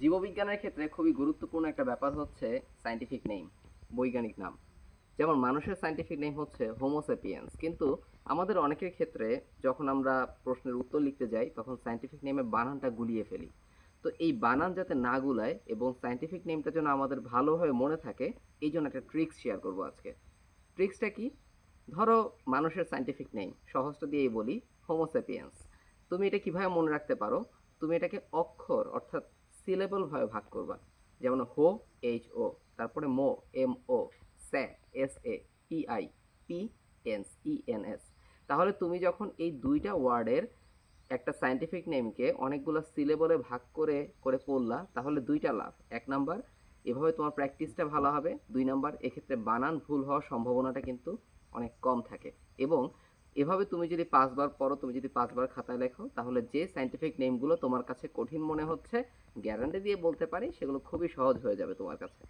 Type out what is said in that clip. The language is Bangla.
জীববিজ্ঞানের ক্ষেত্রে খুবই গুরুত্বপূর্ণ একটা ব্যাপার হচ্ছে সায়েন্টিফিক নেম বৈজ্ঞানিক নাম। যেমন মানুষের সায়েন্টিফিক নেম হচ্ছে হোমোসেপিয়েন্স কিন্তু আমাদের অনেকের ক্ষেত্রে যখন আমরা প্রশ্নের উত্তর লিখতে যাই, তখন সাইন্টিফিক নেমের বানানটা গুলিয়ে ফেলি। তো এই বানান যাতে না গুলায় এবং সাইন্টিফিক নেমটা যেন আমাদের ভালোভাবে মনে থাকে, এই জন্য একটা ট্রিক্স শেয়ার করব আজকে। ট্রিক্সটা কি? ধরো মানুষের সাইন্টিফিক নেম সহজটা দিয়েই বলি হোমোসেপিয়েন্স তুমি এটা কীভাবে মনে রাখতে পারো? তুমি এটাকে অক্ষর, অর্থাৎ সিলেবল ভাবে ভাগ করবা। যেমন হো, এইচ, ও। তারপরে মো, M, O. স্যা, S, A, P, I, P এনস E N, S. তাহলে তুমি যখন এই দুইটা ওয়ার্ডের একটা সায়েন্টিফিক নেমকে অনেকগুলো সিলেবলে ভাগ করে করে পড়লা, তাহলে দুইটা লাভ। এক নাম্বার, এভাবে তোমার প্র্যাকটিসটা ভালো হবে। দুই নাম্বার, এক্ষেত্রে বানান ভুল হওয়ার সম্ভাবনাটা কিন্তু অনেক কম থাকে। এবং এভাবে তুমি যদি পাঁচবার পড়ো, তুমি যদি পাঁচবার খাতায় লেখো, তাহলে যে সাইন্টিফিক নেমগুলো তোমার কাছে কঠিন মনে হচ্ছে গ্যারান্টি দিয়ে বলতে পারি, সেগুলো খুবই সহজ হয়ে যাবে তোমার কাছে।